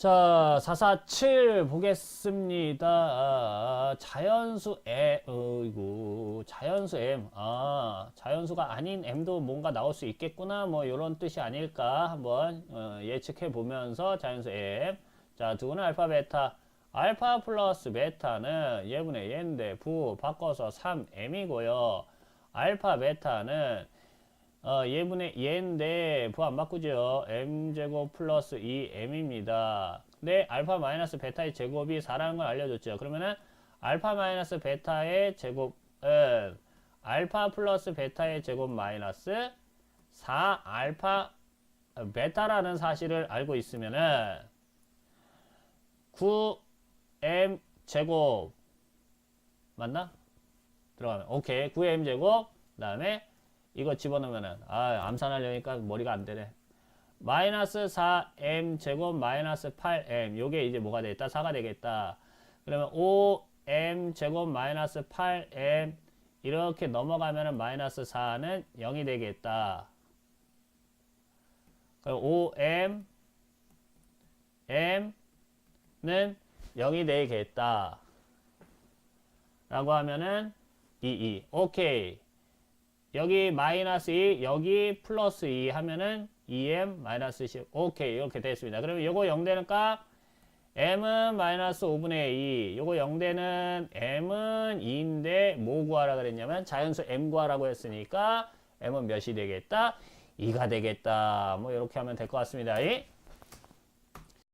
자, 447 보겠습니다. 아, 자연수 에, 어이구, 자연수 M. 아, 자연수가 아닌 M도 뭔가 나올 수 있겠구나. 뭐, 이런 뜻이 아닐까. 한번 어, 예측해 보면서 자연수 M. 자, 두 번은 알파, 베타. 알파 플러스 베타는 예분의 얘인데, 부 바꿔서 3M이고요. 알파, 베타는 어, 예분의 얘인데 부안 바꾸죠. m제곱 플러스 2m입니다. 근데 알파 마이너스 베타의 제곱이 4라는 걸 알려줬죠. 그러면은 알파 마이너스 베타의 제곱은 알파 플러스 베타의 제곱 마이너스 4 알파 어, 베타라는 사실을 알고 있으면은 9m 제곱 맞나? 들어가면 오케이 9m 제곱 그 다음에 이거 집어넣으면은 아 암산하려니까 머리가 안 되네. 마이너스 4m 제곱 마이너스 8m 요게 이제 뭐가 되겠다? 4가 되겠다. 그러면 5m 제곱 마이너스 8m 이렇게 넘어가면은 마이너스 4는 0이 되겠다. 그럼 5m m는 0이 되겠다. 라고 하면은 2, 2. 오케이. 여기 마이너스 2, 여기 플러스 2 하면은 2m 마이너스 10. 오케이. 이렇게 됐습니다. 그러면 요거 0 되는 값 m은 마이너스 5분의 2. 요거 0 되는 m은 2인데 뭐 구하라 그랬냐면 자연수 m 구하라고 했으니까 m은 몇이 되겠다? 2가 되겠다. 뭐 이렇게 하면 될 것 같습니다. 이?